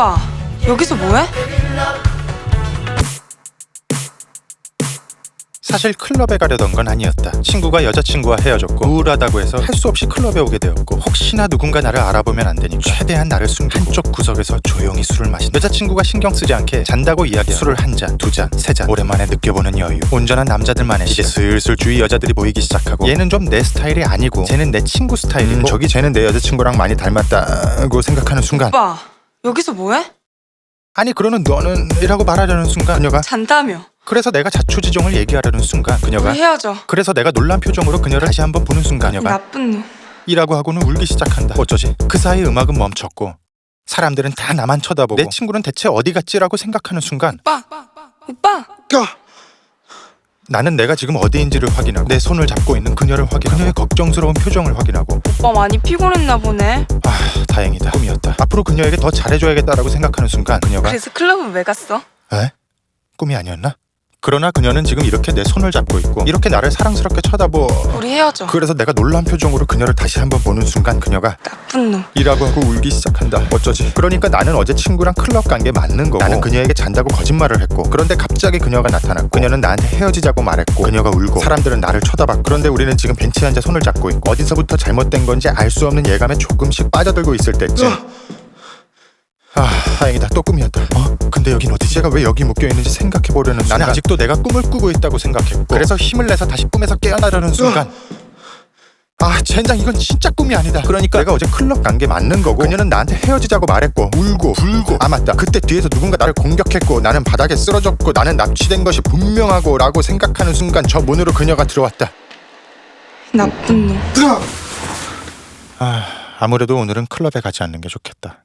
오빠 여기서 뭐해? 사실 클럽에 가려던 건 아니었다. 친구가 여자친구와 헤어졌고 우울하다고 해서 할 수 없이 클럽에 오게 되었고 혹시나 누군가 나를 알아보면 안 되니 최대한 나를 숨기 한쪽 구석에서 조용히 술을 마신 여자친구가 신경 쓰지 않게 잔다고 이야기 술을 한 잔, 두 잔, 세 잔 오랜만에 느껴보는 여유 온전한 남자들만의 이제 슬슬 주위 여자들이 보이기 시작하고 얘는 좀 내 스타일이 아니고 쟤는 내 친구 스타일이고 저기 쟤는 내 여자친구랑 많이 닮았다고 생각하는 순간 오빠 여기서 뭐해? 아니 그러는 너는 이라고 말하려는 순간 그녀가 잔다며. 그래서 내가 자초지종을 얘기하려는 순간 그녀가 우리 헤어져. 그래서 내가 놀란 표정으로 그녀를 다시 한번 보는 순간 이 그녀가 나쁜 놈. 이라고 하고는 울기 시작한다. 어쩌지? 그 사이 음악은 멈췄고 사람들은 다 나만 쳐다보고 내 친구는 대체 어디 갔지라고 생각하는 순간 오빠. 오빠. 나는 내가 지금 어디인지를 확인하고 내 손을 잡고 있는 그녀를 확인하고 그녀의 걱정스러운 표정을 확인하고 오빠 많이 피곤했나 보네. 아 다행이다 꿈이었다 앞으로 그녀에게 더 잘해줘야겠다라고 생각하는 순간 그녀가 그래서 클럽은 왜 갔어? 에? 꿈이 아니었나? 그러나 그녀는 지금 이렇게 내 손을 잡고 있고 이렇게 나를 사랑스럽게 쳐다보 우리 헤어져 그래서 내가 놀란 표정으로 그녀를 다시 한번 보는 순간 그녀가 나쁜 놈 이라고 하고 울기 시작한다. 어쩌지? 그러니까 나는 어제 친구랑 클럽 간 게 맞는 거고 나는 그녀에게 잔다고 거짓말을 했고 그런데 갑자기 그녀가 나타났고 그녀는 나한테 헤어지자고 말했고 그녀가 울고 사람들은 나를 쳐다봤고 그런데 우리는 지금 벤치에 앉아 손을 잡고 있고 어디서부터 잘못된 건지 알 수 없는 예감에 조금씩 빠져들고 있을 때쯤 아 다행이다. 또 꿈이었다. 어? 근데 여긴 어디지? 제가 왜 여기 묶여 있는지 생각해 보려는 순간 나는 아직도 내가 꿈을 꾸고 있다고 생각했고 그래서 힘을 내서 다시 꿈에서 깨어나려는 순간 아 젠장 이건 진짜 꿈이 아니다. 그러니까 내가 어제 클럽 간 게 맞는 거고 그녀는 나한테 헤어지자고 말했고 울고 불고. 아 맞다. 그때 뒤에서 누군가 나를 공격했고 나는 바닥에 쓰러졌고 나는 납치된 것이 분명하고 라고 생각하는 순간 저 문으로 그녀가 들어왔다. 나쁜 놈. 아 아무래도 오늘은 클럽에 가지 않는 게 좋겠다